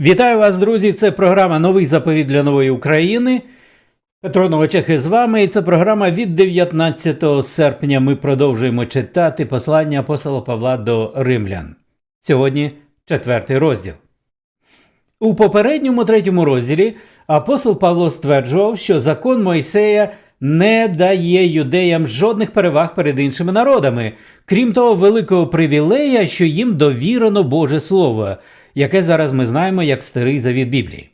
Вітаю вас, друзі! Це програма Новий заповіт для нової України. Петро Новочехи з вами. І це програма від 19 серпня. Ми продовжуємо читати послання апостола Павла до римлян. Сьогодні четвертий розділ. У попередньому третьому розділі апостол Павло стверджував, що закон Мойсея не дає юдеям жодних переваг перед іншими народами, крім того великого привілея, що їм довірено Боже Слово, яке зараз ми знаємо як старий завіт Біблії.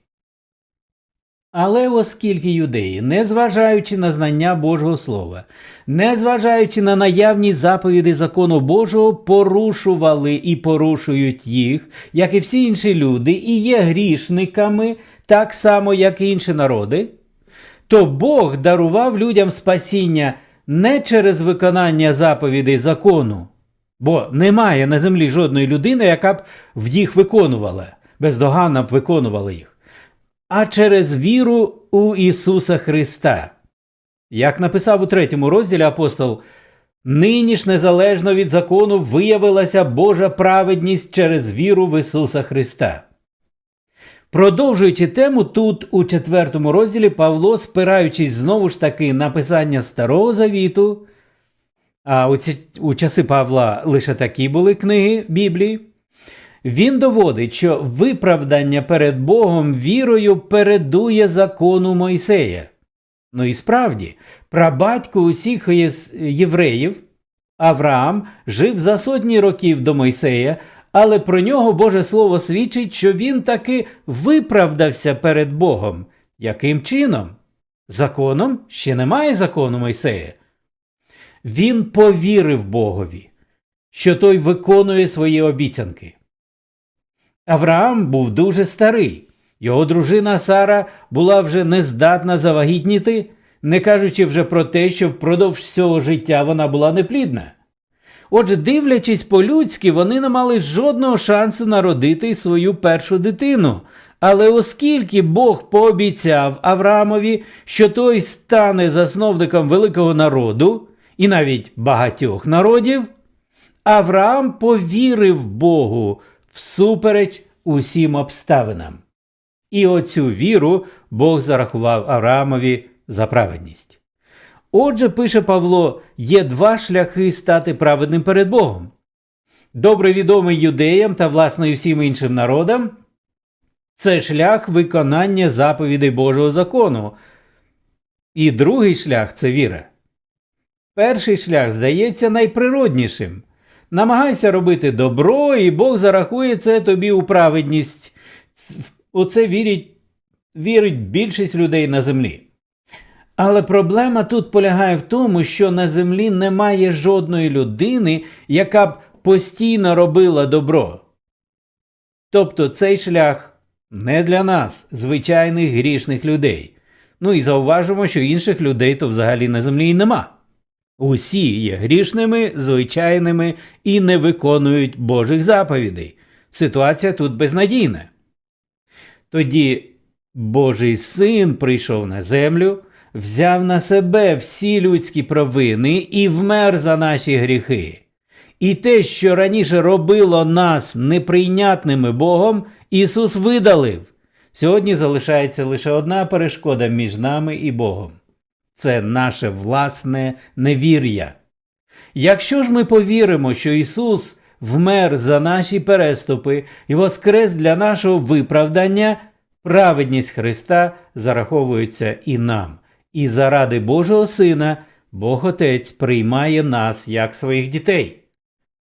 Але оскільки юдеї, незважаючи на знання Божого Слова, незважаючи на наявні заповіди закону Божого, порушували і порушують їх, як і всі інші люди, і є грішниками, так само, як і інші народи, то Бог дарував людям спасіння не через виконання заповідей закону, бо немає на землі жодної людини, яка б в їх виконувала, бездоганно б виконувала їх а через віру у Ісуса Христа. Як написав у третьому розділі апостол, нині ж незалежно від закону виявилася Божа праведність через віру в Ісуса Христа. Продовжуючи тему, тут у четвертому розділі Павло, спираючись знову ж таки на писання Старого Завіту, а у, ці, у часи Павла лише такі були книги Біблії. Він доводить, що виправдання перед Богом вірою передує закону Мойсея. Ну і справді, прабатько усіх євреїв Авраам жив за сотні років до Мойсея, але про нього Боже Слово свідчить, що він таки виправдався перед Богом. Яким чином? Законом ще немає закону Мойсея. Він повірив Богові, що той виконує свої обіцянки. Авраам був дуже старий. Його дружина Сара була вже нездатна завагітніти, не кажучи вже про те, що впродовж цього життя вона була неплідна. Отже, дивлячись по-людськи, вони не мали жодного шансу народити свою першу дитину. Але оскільки Бог пообіцяв Авраамові, що той стане засновником великого народу і навіть багатьох народів, Авраам повірив Богу всупереч усім обставинам. І оцю віру Бог зарахував Авраамові за праведність. Отже, пише Павло, є два шляхи стати праведним перед Богом. Добре відомий юдеям та, власне, усім іншим народам це шлях виконання заповідей Божого закону. І другий шлях це віра. Перший шлях здається найприроднішим. Намагайся робити добро, і Бог зарахує це тобі у праведність. У це вірить, вірить більшість людей на землі. Але проблема тут полягає в тому, що на землі немає жодної людини, яка б постійно робила добро. Тобто цей шлях не для нас, звичайних грішних людей. Ну і зауважимо, що інших людей то взагалі на землі і нема. Усі є грішними, звичайними і не виконують Божих заповідей. Ситуація тут безнадійна. Тоді Божий син прийшов на землю, взяв на себе всі людські провини і вмер за наші гріхи. І те, що раніше робило нас неприйнятними Богом, Ісус видалив. Сьогодні залишається лише одна перешкода між нами і Богом це наше власне невір'я. Якщо ж ми повіримо, що Ісус вмер за наші переступи і воскрес для нашого виправдання, праведність Христа зараховується і нам, і заради Божого Сина Бог Отець приймає нас як своїх дітей.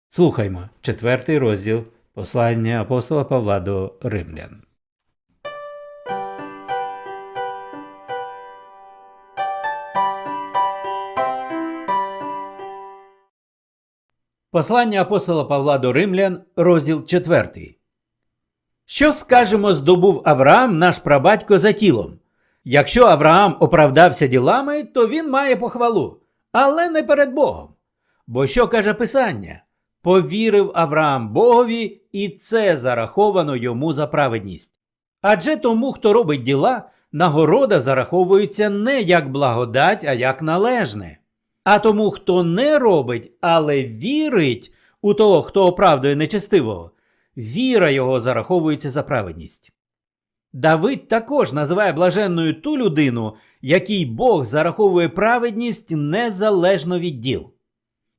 Слухаймо четвертий розділ послання апостола Павла до Римлян. Послання апостола Павла до Римлян, розділ 4. Що скажемо, здобув Авраам, наш прабатько за тілом? Якщо Авраам оправдався ділами, то він має похвалу, але не перед Богом. Бо що каже Писання? Повірив Авраам Богові, і це зараховано йому за праведність. Адже тому, хто робить діла, нагорода зараховується не як благодать, а як належне. А тому, хто не робить, але вірить у того, хто оправдує нечестивого, віра його зараховується за праведність. Давид також називає блаженною ту людину, якій Бог зараховує праведність незалежно від діл.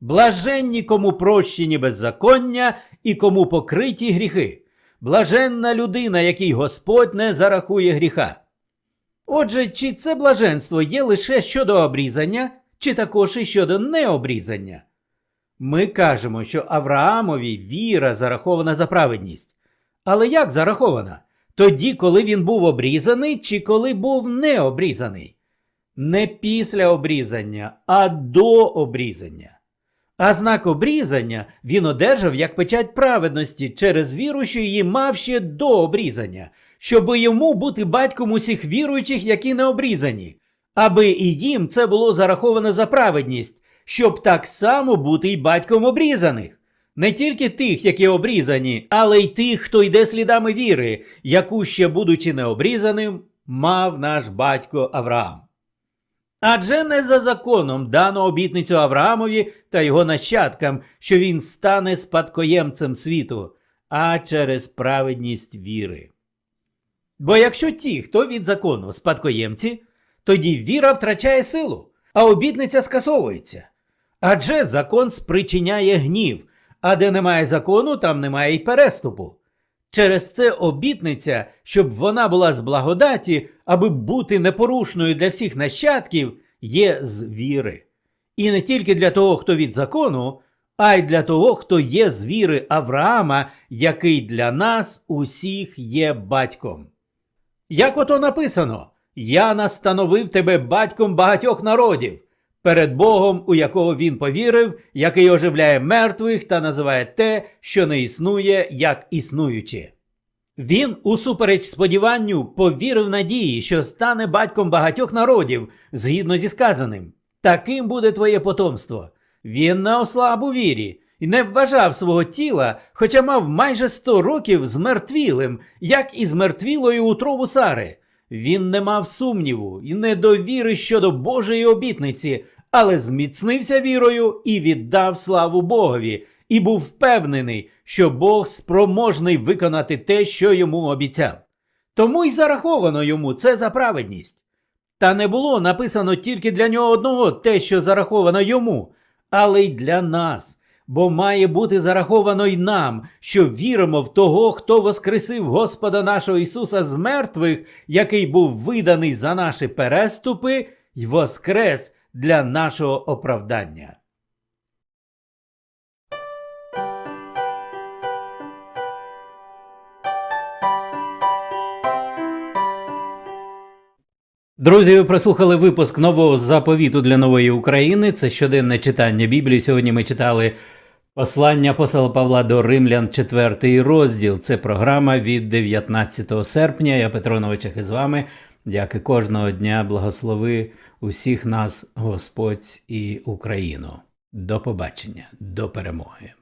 Блаженні, кому прощені беззаконня і кому покриті гріхи. Блаженна людина, якій Господь не зарахує гріха. Отже, чи це блаженство є лише щодо обрізання, чи також і щодо необрізання? Ми кажемо, що Авраамові віра зарахована за праведність. Але як зарахована? Тоді, коли він був обрізаний, чи коли був не обрізаний? Не після обрізання, а до обрізання. А знак обрізання він одержав як печать праведності через віру, що її мав ще до обрізання, щоби йому бути батьком усіх віруючих, які не обрізані, аби і їм це було зараховано за праведність, щоб так само бути й батьком обрізаних. Не тільки тих, які обрізані, але й тих, хто йде слідами віри, яку ще, будучи необрізаним, мав наш батько Авраам. Адже не за законом дано обітницю Авраамові та його нащадкам, що він стане спадкоємцем світу, а через праведність віри. Бо якщо ті, хто від закону спадкоємці, тоді віра втрачає силу, а обітниця скасовується. Адже закон спричиняє гнів, а де немає закону, там немає й переступу. Через це обітниця, щоб вона була з благодаті, аби бути непорушною для всіх нащадків, є з віри. І не тільки для того, хто від закону, а й для того, хто є з віри Авраама, який для нас усіх є батьком. Як ото написано: Я настановив тебе батьком багатьох народів, перед Богом, у якого він повірив, який оживляє мертвих та називає те, що не існує, як існуюче. Він, усупереч сподіванню, повірив надії, що стане батьком багатьох народів, згідно зі сказаним. Таким буде твоє потомство. Він не ослаб у вірі і не вважав свого тіла, хоча мав майже сто років змертвілим, як і змертвілою утробу Сари. Він не мав сумніву і недовіри щодо Божої обітниці, але зміцнився вірою і віддав славу Богові, і був впевнений, що Бог спроможний виконати те, що йому обіцяв. Тому й зараховано йому це за праведність. Та не було написано тільки для нього одного те, що зараховано йому, але й для нас, бо має бути зараховано й нам, що віримо в того, хто воскресив Господа нашого Ісуса з мертвих, який був виданий за наші переступи, й воскрес для нашого оправдання. Друзі, ви прослухали випуск нового заповіту для нової України. Це щоденне читання Біблії. Сьогодні ми читали послання апостола Павла до Римлян, четвертий розділ. Це програма від 19 серпня. Я Петро Новичах із вами. Як і кожного дня, благослови усіх нас, Господь і Україну. До побачення, до перемоги.